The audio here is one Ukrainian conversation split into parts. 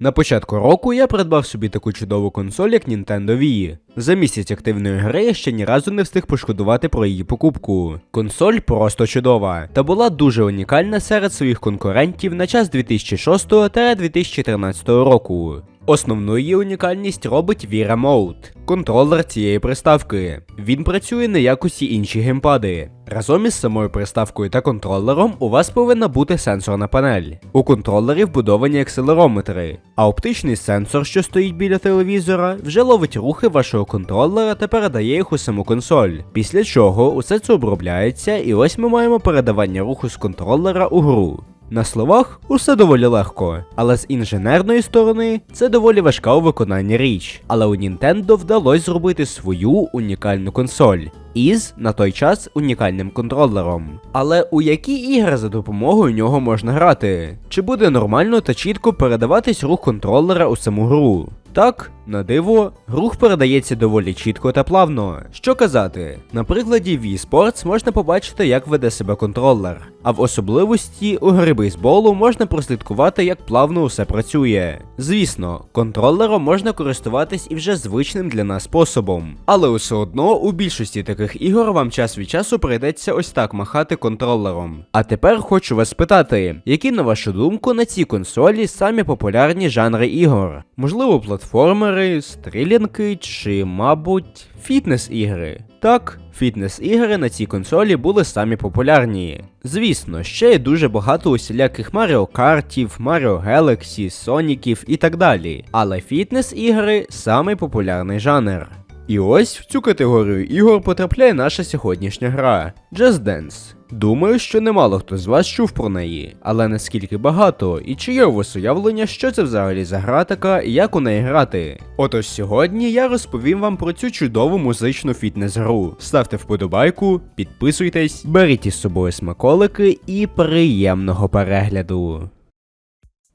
На початку року я придбав собі таку чудову консоль, як Nintendo Wii. За місяць активної гри я ще ні разу не встиг пошкодувати про її покупку. Консоль просто чудова та була дуже унікальна серед своїх конкурентів на час 2006-2013 року. Основну її унікальність робить Wii Remote, контролер цієї приставки. Він працює не як усі інші геймпади. Разом із самою приставкою та контролером у вас повинна бути сенсорна панель. У контролері вбудовані акселерометри, а оптичний сенсор, що стоїть біля телевізора, вже ловить рухи вашого контролера та передає їх у саму консоль. Після чого усе це обробляється, і ось ми маємо передавання руху з контролера у гру. На словах усе доволі легко, але з інженерної сторони це доволі важка у виконанні річ. Але у Nintendo вдалося зробити свою унікальну консоль із на той час унікальним контролером. Але у які ігри за допомогою нього можна грати? Чи буде нормально та чітко передаватись рух контролера у саму гру? Так, на диво, рух передається доволі чітко та плавно. Що казати, на прикладі Wii Sports можна побачити, як веде себе контролер, а в особливості у гри бейсболу можна прослідкувати, як плавно усе працює. Звісно, контролером можна користуватись і вже звичним для нас способом. Але все одно у більшості таких ігор вам час від часу прийдеться ось так махати контролером. А тепер хочу вас спитати, які, на вашу думку, на цій консолі самі популярні жанри ігор? Можливо, платформери, стрілянки чи, мабуть, фітнес-ігри. Так, фітнес-ігри на цій консолі були самі популярні. Звісно, ще є дуже багато усіляких Маріо Картів, Маріо Galaxy, Соніків і так далі. Але фітнес-ігри самий популярний жанр. І ось в цю категорію ігор потрапляє наша сьогоднішня гра Just Dance. Думаю, що немало хто з вас чув про неї, але наскільки багато, і чи є у вас уявлення, що це взагалі за гра така і як у неї грати? Отож сьогодні я розповім вам про цю чудову музичну фітнес-гру. Ставте вподобайку, підписуйтесь, беріть із собою смаколики і приємного перегляду.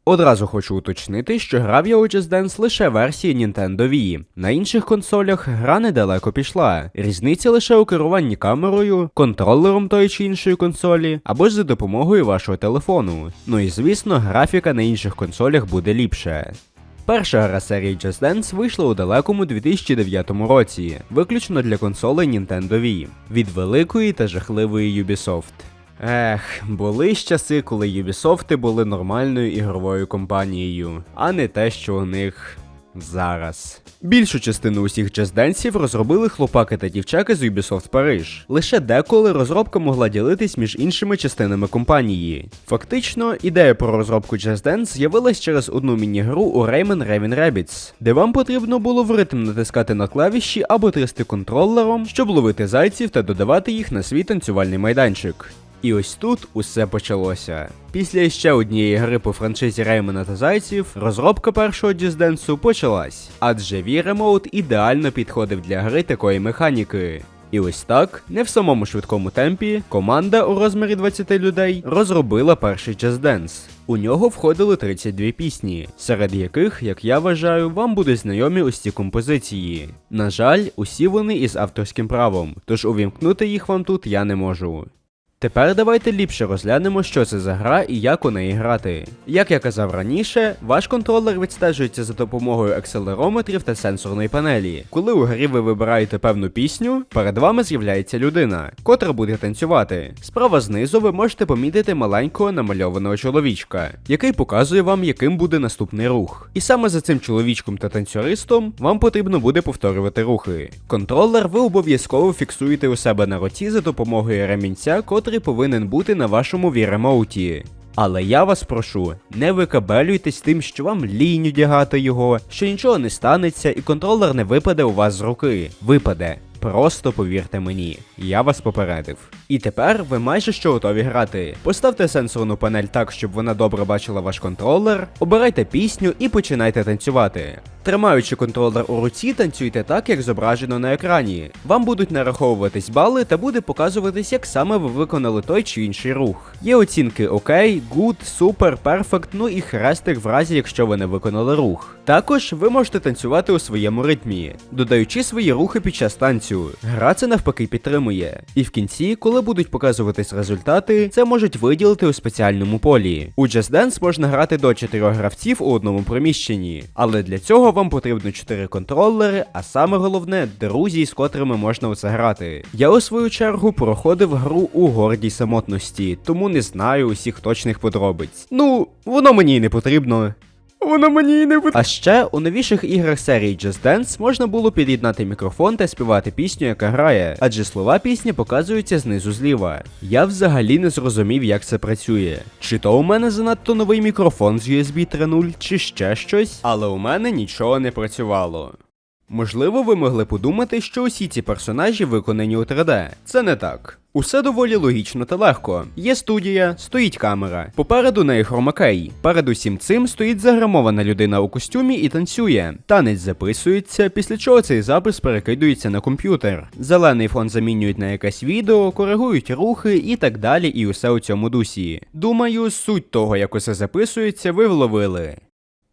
Одразу хочу уточнити, що грав я у Just Dance лише версії Nintendo Wii. На інших консолях гра недалеко пішла. Різниця лише у керуванні камерою, контролером тої чи іншої консолі, або ж за допомогою вашого телефону. Ну і звісно, графіка на інших консолях буде ліпше. Перша гра серії Just Dance вийшла у далекому 2009 році, виключно для консолей Nintendo Wii, від великої та жахливої Ubisoft. Ех, були ж часи, коли Ubisoft були нормальною ігровою компанією, а не те, що у них зараз. Більшу частину усіх джазденсів розробили хлопаки та дівчаки з Ubisoft Париж. Лише деколи розробка могла ділитись між іншими частинами компанії. Фактично, ідея про розробку Just Dance з'явилась через одну міні-гру у Rayman Raven Rabbids, де вам потрібно було в ритм натискати на клавіші або трясти контролером, щоб ловити зайців та додавати їх на свій танцювальний майданчик. І ось тут усе почалося. Після ще однієї гри по франшизі Реймена та Зайців, розробка першого дізденсу почалась, адже Wii Remote ідеально підходив для гри такої механіки. І ось так, не в самому швидкому темпі, команда у розмірі 20 людей розробила перший Dance. У нього входили 32 пісні, серед яких, як я вважаю, вам будуть знайомі ось ці композиції. На жаль, усі вони із авторським правом, тож увімкнути їх вам тут я не можу. Тепер давайте ліпше розглянемо, що це за гра і як у неї грати. Як я казав раніше, ваш контролер відстежується за допомогою акселерометрів та сенсорної панелі. Коли у грі ви вибираєте певну пісню, перед вами з'являється людина, котра буде танцювати. Справа знизу ви можете помітити маленького намальованого чоловічка, який показує вам, яким буде наступний рух. І саме за цим чоловічком та танцюристом вам потрібно буде повторювати рухи. Контролер ви обов'язково фіксуєте у себе на роті за допомогою ремінця, котрий повинен бути на вашому віремоуті. Але я вас прошу, не викабелюйтесь тим, що вам лінь одягати його, що нічого не станеться і контролер не випаде у вас з руки. Випаде. Просто повірте мені, я вас попередив. І тепер ви майже що готові грати. Поставте сенсорну панель так, щоб вона добре бачила ваш контролер, обирайте пісню і починайте танцювати. Тримаючи контролер у руці, танцюйте так, як зображено на екрані. Вам будуть нараховуватись бали та буде показуватись, як саме ви виконали той чи інший рух. Є оцінки ОК, Good, Super, Perfect, ну і хрестик в разі, якщо ви не виконали рух. Також ви можете танцювати у своєму ритмі, додаючи свої рухи під час танцю. Гра це навпаки підтримує. І в кінці, коли будуть показуватись результати, це можуть виділити у спеціальному полі. У Just Dance можна грати до 4 гравців у одному приміщенні, але для цього вам потрібно 4 контролери, а саме головне друзі, з котрими можна у це грати. Я у свою чергу проходив гру у гордій самотності, тому не знаю усіх точних подробиць. Ну, воно мені й не потрібно. Воно мені й не потрібно. А ще у новіших іграх серії Just Dance можна було під'єднати мікрофон та співати пісню, яка грає, адже слова пісні показуються знизу зліва. Я взагалі не зрозумів, як це працює. Чи то у мене занадто новий мікрофон з USB 3.0, чи ще щось, але у мене нічого не працювало. Можливо, ви могли подумати, що усі ці персонажі виконані у 3D. Це не так. Усе доволі логічно та легко. Є студія, стоїть камера. Попереду неї хромакей. Перед усім цим стоїть заграмована людина у костюмі і танцює. Танець записується, після чого цей запис перекидується на комп'ютер. Зелений фон замінюють на якесь відео, коригують рухи і так далі, і усе у цьому дусі. Думаю, суть того, як усе записується, ви вловили.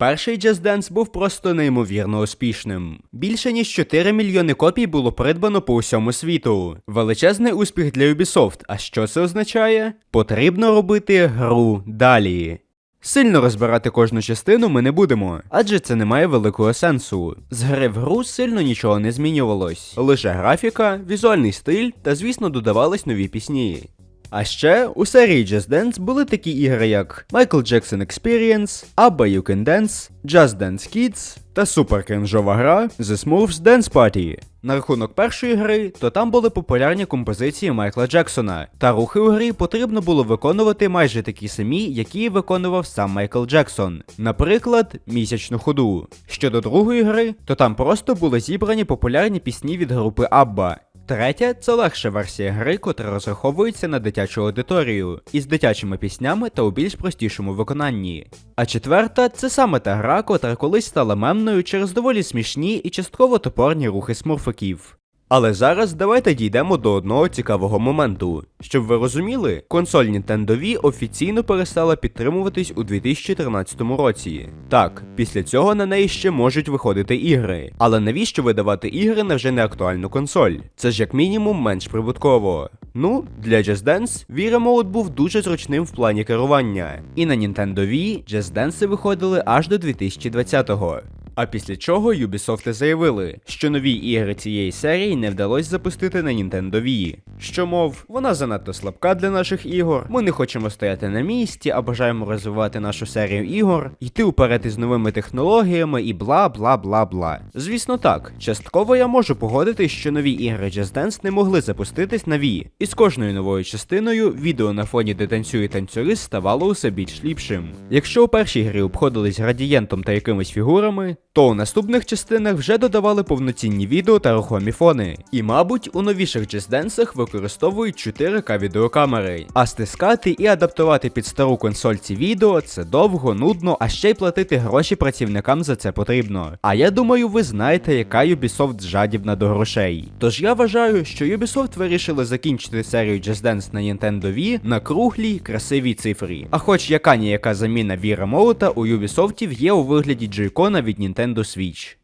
Перший Just Dance був просто неймовірно успішним. Більше ніж 4 мільйони копій було придбано по усьому світу. Величезний успіх для Ubisoft. А що це означає? Потрібно робити гру далі. Сильно розбирати кожну частину ми не будемо, адже це не має великого сенсу. З гри в гру сильно нічого не змінювалось. Лише графіка, візуальний стиль та, звісно, додавались нові пісні. А ще у серії Just Dance були такі ігри, як Michael Jackson Experience, ABBA You Can Dance, Just Dance Kids та супер кринжова гра The Smurfs Dance Party. На рахунок першої гри, то там були популярні композиції Майкла Джексона, та рухи у грі потрібно було виконувати майже такі самі, які виконував сам Майкл Джексон. Наприклад, місячну ходу. Щодо другої гри, то там просто були зібрані популярні пісні від групи ABBA. Третя це легша версія гри, котра розраховується на дитячу аудиторію, із дитячими піснями та у більш простішому виконанні. А четверта це саме та гра, котра колись стала мемною через доволі смішні і частково топорні рухи смурфиків. Але зараз давайте дійдемо до одного цікавого моменту. Щоб ви розуміли, консоль Nintendo Wii офіційно перестала підтримуватись у 2013 році. Так, після цього на неї ще можуть виходити ігри. Але навіщо видавати ігри на вже не актуальну консоль? Це ж як мінімум менш прибутково. Ну, для Just Dance Wii Remote був дуже зручним в плані керування. І на Nintendo Wii Just Dance виходили аж до 2020-го. А після чого Ubisoft заявили, що нові ігри цієї серії не вдалося запустити на Nintendo Wii. Що мов, вона занадто слабка для наших ігор, ми не хочемо стояти на місці, а бажаємо розвивати нашу серію ігор, йти уперед із новими технологіями і бла бла бла бла. Звісно так, частково я можу погодитись, що нові ігри Just Dance не могли запуститись на Wii. І з кожною новою частиною відео на фоні, де танцює танцюрист, ставало усе більш ліпшим. Якщо у першій грі обходились градієнтом та якимись фігурами, то у наступних частинах вже додавали повноцінні відео та рухомі фони. І, мабуть, у новіших Dance використовують 4К відеокамери. А стискати і адаптувати під стару консоль ці відео це довго, нудно, а ще й платити гроші працівникам за це потрібно. А я думаю, ви знаєте, яка Ubisoft жадібна до грошей. Тож я вважаю, що Ubisoft вирішили закінчити серію Just Dance на Nintendo Wii на круглій, красивій цифрі. А хоч яка ніяка заміна Wii Remote у Ubisoft є у вигляді джойкона від Nintendo Switch.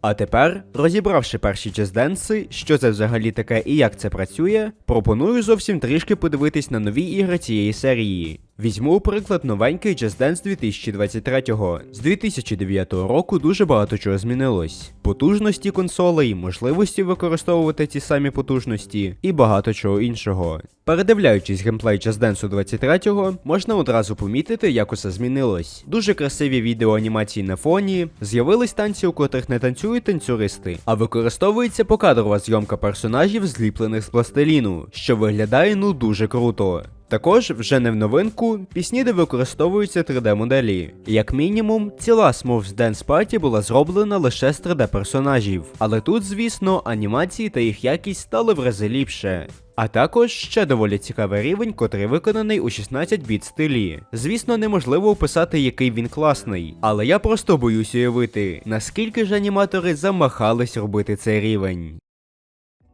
А тепер, розібравши перші джезденси, що це взагалі таке і як це працює, пропоную зовсім трішки подивитись на нові ігри цієї серії. Візьму у приклад новенький Just Dance 2023-го. З 2009 року дуже багато чого змінилось. Потужності консолей, можливості використовувати ті самі потужності і багато чого іншого. Передивляючись геймплей Just Dance 23-го, можна одразу помітити, як усе змінилось. Дуже красиві відеоанімації на фоні, з'явились танці, у котрих не танцюють танцюристи, а використовується покадрова зйомка персонажів, зліплених з пластиліну, що виглядає ну дуже круто. Також вже не в новинку пісні, де використовуються 3D-моделі. Як мінімум, ціла Smurfs Dance Party була зроблена лише з 3D персонажів, але тут, звісно, анімації та їх якість стали в рази ліпше. А також ще доволі цікавий рівень, котрий виконаний у 16 біт стилі. Звісно, неможливо описати, який він класний, але я просто боюсь уявити, наскільки ж аніматори замахались робити цей рівень.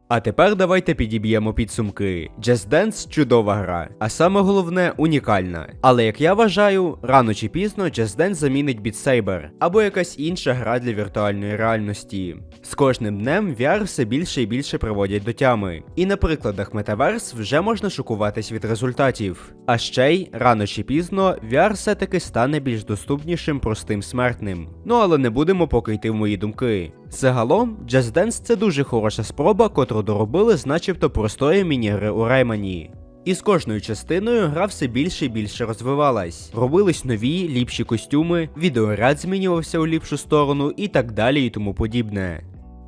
А тепер давайте підіб'ємо підсумки. Just Dance чудова гра, а саме головне унікальна. Але як я вважаю, рано чи пізно Just Dance замінить Beat Saber або якась інша гра для віртуальної реальності. Кожним днем VR все більше і більше приводять до тями. І на прикладах Metaverse вже можна шокуватись від результатів. А ще й рано чи пізно VR все-таки стане більш доступнішим простим смертним. Ну але не будемо поки йти в мої думки. Загалом, Just Dance це дуже хороша спроба, котру доробили з начебто простої міні-гри у Раймані. І з кожною частиною гра все більше і більше розвивалась. Робились нові, ліпші костюми, відеоряд змінювався у ліпшу сторону і так далі і тому подібне.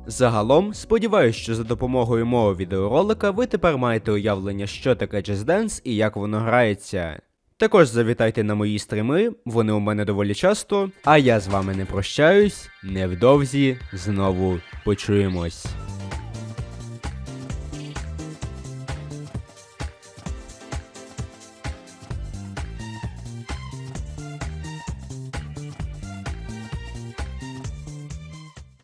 Загалом, сподіваюсь, що за допомогою мого відеоролика ви тепер маєте уявлення, що таке Just Dance і як воно грається. Також завітайте на мої стріми, вони у мене доволі часто. А я з вами не прощаюсь. Невдовзі знову почуємось.